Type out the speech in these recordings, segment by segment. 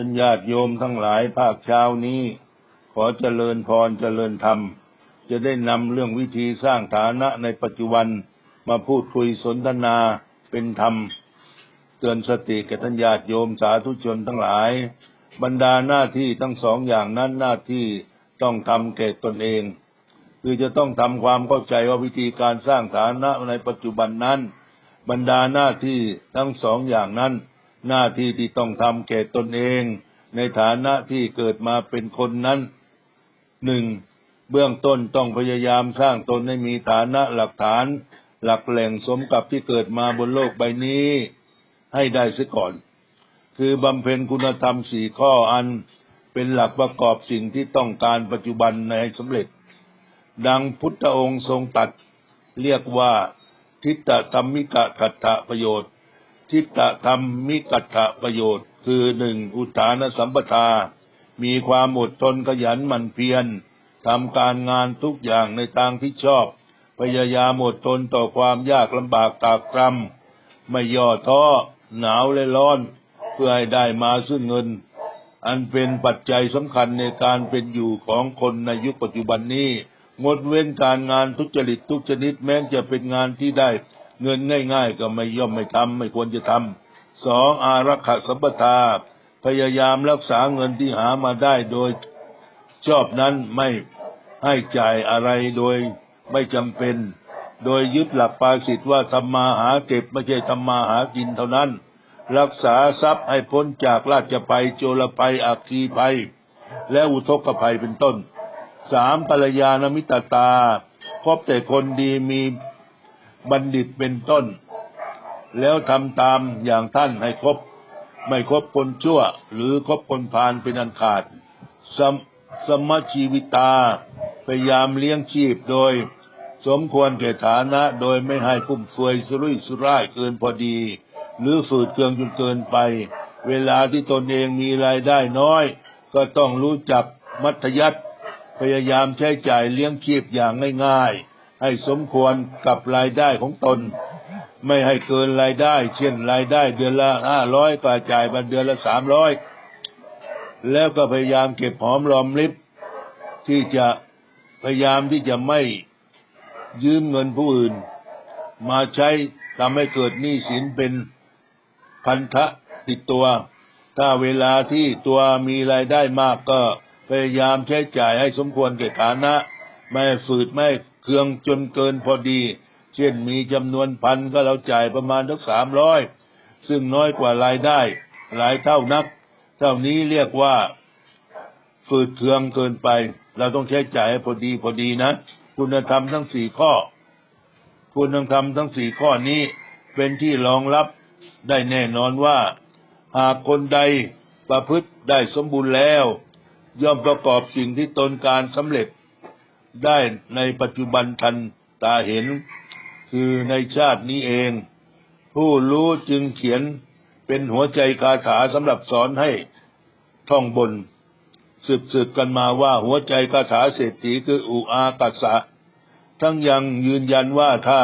ท่านญาติโยมทั้งหลายภาคเช้านี้ ขอเจริญพรเจริญธรรม จะได้นำเรื่องวิธีสร้างฐานะในปัจจุบันมาพูดคุยสนทนาเป็นธรรม เตือนสติแก่ท่านญาติโยมสาธุชนทั้งหลาย บรรดาหน้าที่ทั้งสองอย่างนั้นหน้าที่ต้องทำแก่ตนเอง คือจะต้องทำความเข้าใจว่าวิธีการสร้างฐานะในปัจจุบันนั้น บรรดาหน้าที่ทั้งสองอย่างนั้น หน้าที่ที่ต้องทำแก่ตนเอง ในฐานะที่เกิดมาเป็นคนนั้นหนึ่งเบื้องต้นต้องพยายามสร้างตนให้มีฐานะหลักฐาน หลักแหล่งสมกับที่เกิดมาบนโลกใบนี้ ให้ได้เสียก่อน คือบำเพ็ญคุณธรรมสี่ข้ออันเป็นหลักประกอบสิ่งที่ต้องการปัจจุบันในสำเร็จ ดังพุทธองค์ทรงตัดเรียกว่าทิฏฐธรรมิกะกัตถะประโยชน์ ทิฏฐธรรมมิกัตถประโยชน์ คือหนึ่งอุทานสัมปทา มีความอดทนขยันหมั่นเพียรทำการงานทุกอย่างในทางที่ชอบ พยายามอดทนต่อความยากลำบากตากตรำไม่ย่อท้อหนาวและร้อน เพื่อให้ได้มาซึ่งเงิน อันเป็นปัจจัยสำคัญในการเป็นอยู่ของคนในยุคปัจจุบันนี้ งดเว้นการงานทุจริตทุกชนิดแม้จะเป็นงานที่ได้ เงินง่าย ๆ ก็ไม่ย่อมไม่ทำไม่ควรจะทำสองอารักขสัมปทา พยายามรักษาเงินที่หามาได้โดยชอบนั้นไม่ให้จ่ายอะไรโดยไม่จำเป็น โดยยึดหลักปาสิทธิ์ว่าทำมาหาเก็บไม่ใช่ทำมาหากินเท่านั้น รักษาทรัพย์ให้พ้นจากราชภัยโจรภัยอัคคีภัย และอุทกภัยเป็นต้นสามปรยานมิตรตา พบแต่คนดีมี บัณฑิตเป็นต้น แล้วทำตามอย่างท่านให้ครบ ไม่ครบคนชั่ว หรือครบคนพาลเป็นอันขาด สมสมชีวิตา พยายามเลี้ยงชีพโดย สมควรแก่ฐานะโดยไม่ให้ฟุ่มเฟือยสุรุ่ยสุร่ายเกินพอดี หรือฝืดเคืองจนเกินไป เวลาที่ตนเองมีรายได้น้อย ก็ต้องรู้จักมัธยัติพยายามใช้จ่ายเลี้ยงชีพอย่างง่ายๆ ให้สมควรกับรายได้ของตน ไม่ให้เกินรายได้ เช่นรายได้เดือนละห้าร้อยก็จ่ายมาเดือนละสามร้อยแล้วก็พยายามเก็บหอมรอมริบที่จะพยายามที่จะไม่ยืมเงินผู้อื่น มาใช้ทำให้เกิดหนี้สินเป็นพันธะติดตัว ถ้าเวลาที่ตัวมีรายได้มากก็พยายามใช้จ่ายให้สมควรแก่ฐานะ ไม่ฝืดไม่ คืองจนเกินพอดี เช่นมีจำนวนพันก็เราจ่ายประมาณทักสามร้อยซึ่งน้อยกว่ารายได้ หลายเท่านัก เท่านี้เรียกว่าฝืดเคืองเกินไป เราต้องใช้จ่ายพอดีพอดีนะ คุณธรรมทั้งสี่ข้อ คุณธรรมทั้งสี่ข้อนี้เป็นที่รองรับได้แน่นอนว่า หากคนใดประพฤติได้สมบูรณ์แล้ว ย่อมประกอบสิ่งที่ตนการสำเร็จ ได้ในปัจจุบันทันตาเห็น คือในชาตินี้เอง ผู้รู้จึงเขียนเป็นหัวใจคาถาสำหรับสอนให้ท่องบน สืบสืบกันมาว่าหัวใจคาถาเศรษฐีคืออุอากัสสะทั้งยังยืนยันว่าถ้า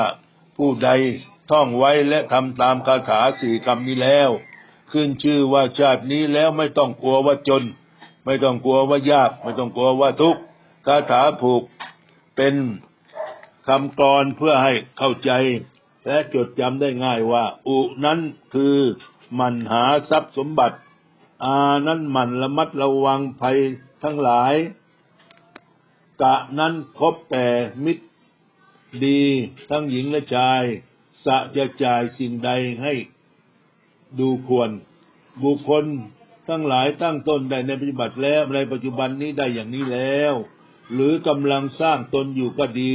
ผู้ใดท่องไว้และทำตามคาถาสี่คำนี้แล้ว ขึ้นชื่อว่าชาตินี้แล้วไม่ต้องกลัวว่าจน ไม่ต้องกลัวว่ายาก ไม่ต้องกลัวว่าทุกข์ คาถาผูกเป็นคำกรอนเพื่อให้เข้าใจ และจดจำได้ง่ายว่า อุนั้นคือมันหาทรัพย์สมบัติ อานั้นมันระมัดระวังภัยทั้งหลาย กะนั้นคบแต่มิตรดีทั้งหญิงและชาย สะจะจ่ายสิ่งใดให้ดูควร บุคคลทั้งหลายตั้งต้นได้ในปฏิบัติแล้วในปัจจุบันนี้ได้อย่างนี้แล้ว หรือกำลังสร้างตนอยู่ก็ดี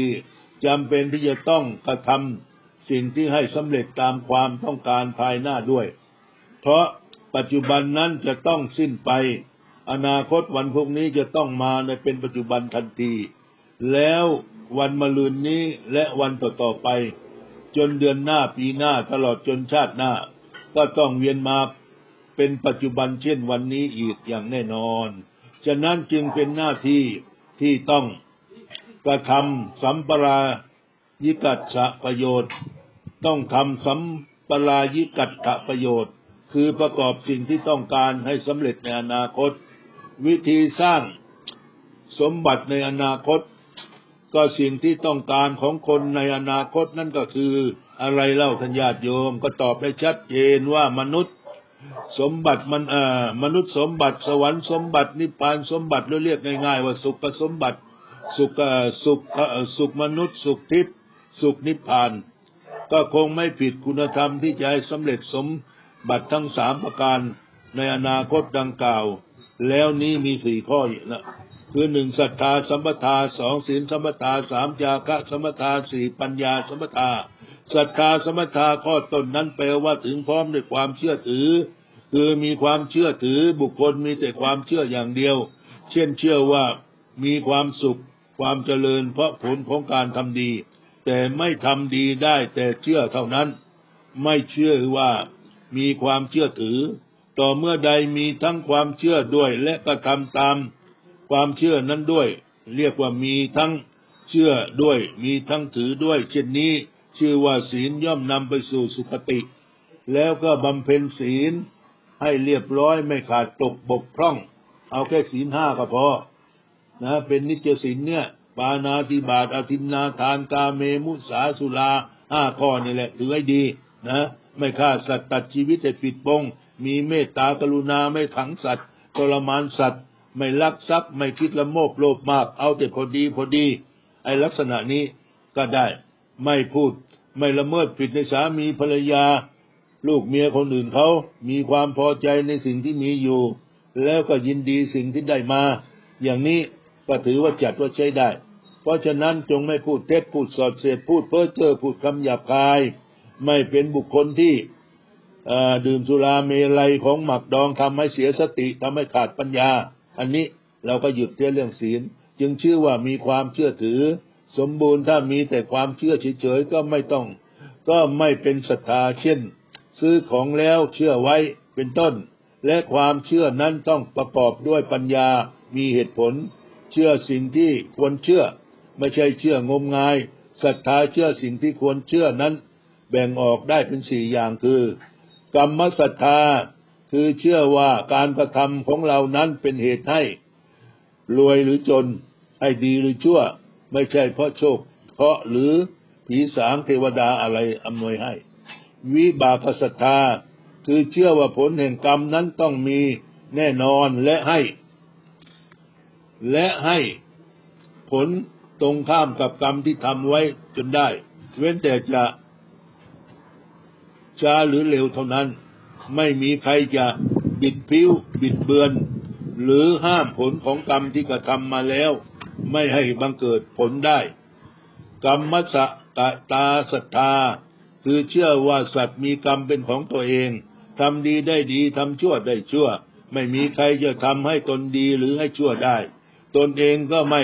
จำเป็นที่จะต้องกระทำสิ่งที่ให้สำเร็จตามความต้องการภายหน้าด้วย เพราะปัจจุบันนั้นจะต้องสิ้นไป อนาคตวันพวกนี้จะต้องมาในเป็นปัจจุบันทันที แล้ววันมะรืนนี้และวันต่อๆไป จนเดือนหน้าปีหน้าตลอดจนชาติหน้า ก็ต้องเวียนมาเป็นปัจจุบันเช่นวันนี้อีกอย่างแน่นอน ฉะนั้นจึงเป็นหน้าที่ ที่ต้องกระทำสัมปรายิกัจฉะประโยชน์ ต้องทำสัมปรายิกัตถะประโยชน์ คือประกอบสิ่งที่ต้องการให้สำเร็จในอนาคต วิธีสร้างสมบัติในอนาคต ก็สิ่งที่ต้องการของคนในอนาคตนั่นก็คืออะไรเล่าทัญญาติโยมก็ตอบได้ชัดเจนว่ามนุษย์ สมบัติมันเอ่อมนุษย์สมบัติสวรรค์สมบัตินิพพานสมบัติหรือเรียกง่าย ๆ ว่าสุขสมบัติ สุขสุขสุขมนุษย์ สุขทิพย์สุขนิพพาน ก็คงไม่ผิดคุณธรรมที่จะให้สำเร็จสมบัติทั้งสามประการในอนาคตดังกล่าว แล้วนี้มีสี่ข้ออีกนะคือหนึ่งศรัทธาสัมปทาสองศีลสัมปทาสามจาคะสัมปทาสี่ปัญญาสัมปทา ศรัทธาสมปทาข้อต้นนั้นแปลว่าถึงพร้อมด้วยความเชื่อถือ คือมีความเชื่อถือบุคคลมีแต่ความเชื่ออย่างเดียว เช่นเชื่อว่ามีความสุขความเจริญเพราะผลของการทำดี แต่ไม่ทำดีได้แต่เชื่อเท่านั้น ไม่เชื่อว่ามีความเชื่อถือ ต่อเมื่อใดมีทั้งความเชื่อด้วยและกระทำตาม ความเชื่อนั้นด้วย เรียกว่ามีทั้งเชื่อด้วย มีทั้งถือด้วย เช่นนี้ ชื่อว่าศีลย่อมนำไปสู่สุคติ แล้วก็บำเพ็ญศีลให้เรียบร้อยไม่ขาดตกบกพร่อง เอาแค่ศีลห้าก็พอนะเป็นนิจศีลเนี่ย ปานาติบาตอธินนาทานกาเมมุสาสุราห้าข้อนี่แหละถือให้ดีนะไม่ฆ่าสัตว์ตัดชีวิตให้ปิดปงมีเมตตากรุณาไม่ขังสัตว์ทรมานสัตว์ ไม่ลักทรัพย์ ไม่คิดละโมบโลภมาก เอาแต่พอดีพอดี ไอลักษณะนี้ก็ได้ ไม่พูด ไม่ละเมิดผิดในสามีภรรยา ลูกเมียคนอื่นเขา มีความพอใจในสิ่งที่มีอยู่ แล้วก็ยินดีสิ่งที่ได้มา อย่างนี้ก็ถือว่าจัดว่าใช้ได้ เพราะฉะนั้นจงไม่พูดเท็จพูดสอดเสียดพูดเพ้อเจ้อพูดคำหยาบคาย ไม่เป็นบุคคลที่ดื่มสุราเมลัยของหมักดองทำให้เสียสติทำให้ขาดปัญญา อันนี้เราก็หยุดเรื่องศีล จึงชื่อว่ามีความเชื่อถือ สมบูรณ์ถ้ามีแต่ความเชื่อเฉยๆก็ไม่ต้อง ก็ไม่เป็นศรัทธาเช่น ซื้อของแล้วเชื่อไว้เป็นต้น และความเชื่อนั้นต้องประกอบด้วยปัญญามีเหตุผล เชื่อสิ่งที่ควรเชื่อ ไม่ใช่เชื่องมงายศรัทธาเชื่อสิ่งที่ควรเชื่อนั้น แบ่งออกได้เป็นสี่อย่างคือ กรรมศรัทธาคือเชื่อว่าการกระทำของเรานั้นเป็นเหตุให้ รวยหรือจน ให้ดีหรือชั่ว ไม่ใช่เพราะโชคเพราะหรือผีสางเทวดาอะไรอำนวยให้ วิบากศรัทธาคือเชื่อว่าผลแห่งกรรมนั้นต้องมีแน่นอนและให้ และให้ผลตรงข้ามกับกรรมที่ทำไว้จนได้ เว้นแต่จะช้าหรือเร็วเท่านั้น ไม่มีใครจะบิดพิ้ว บิดเบือน หรือห้ามผลของกรรมที่กระทำมาแล้ว ไม่ให้บังเกิดผลได้ กรรมสะตะตาศรัทธา คือเชื่อว่าสัตว์มีกรรมเป็นของตัวเองทำดีได้ดีทำชั่วได้ชั่ว ไม่มีใครจะทำให้ตนดีหรือให้ชั่วได้ ตนเองก็ไม่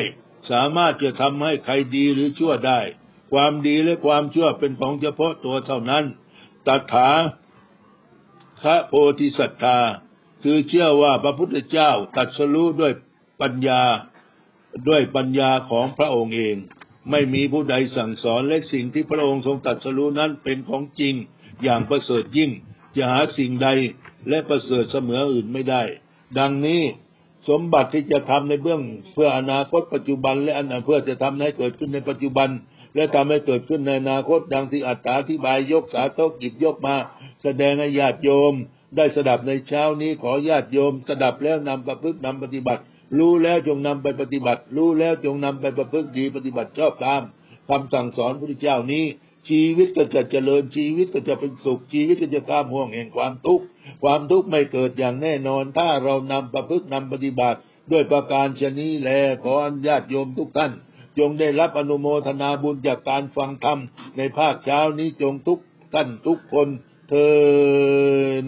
สามารถจะทำให้ใครดีหรือชั่วได้ ความดีและความชั่วเป็นของเฉพาะตัวเท่านั้นตถาคะโพธิสัตธา คือเชื่อว่าพระพุทธเจ้าตรัสรู้ด้วยปัญญา ด้วยปัญญาของพระองค์เอง ไม่มีผู้ใดสั่งสอนและสิ่งที่พระองค์ทรงตรัสรู้นั้นเป็นของจริง อย่างประเสริฐยิ่งจะหาสิ่งใดและประเสริฐเสมออื่นไม่ได้ ดังนี้สมบัติที่จะทำในเบื้องเพื่ออนาคตปัจจุบัน และอนาเพื่อจะทำให้เกิดขึ้นในปัจจุบัน และทำให้เกิดขึ้นในอนาคตดังที่อัตถาธิบายยกสาธกหยิบยกมา แสดงให้ญาติโยม ได้สดับในเช้านี้ขอญาติโยม สดับแล้วนำประพฤตินำปฏิบัติ รู้แล้วจงนำไปปฏิบัติ รู้แล้วจงนำไปประพฤติดีปฏิบัติชอบตามคำสั่งสอนพระพุทธเจ้านี้ ชีวิตก็จะเจริญชีวิตก็จะเป็นสุข ชีวิตก็จะข้ามห่วงแห่งความทุกข์ความทุกข์ไม่เกิดอย่างแน่นอน ถ้าเรานำประพฤตินำปฏิบัติ ด้วยประการชนี้แลขออนุญาตโยมทุกท่าน จงได้รับอนุโมทนาบุญจากการฟังธรรมในภาคเช้านี้จงทุกท่านทุกคนเทิน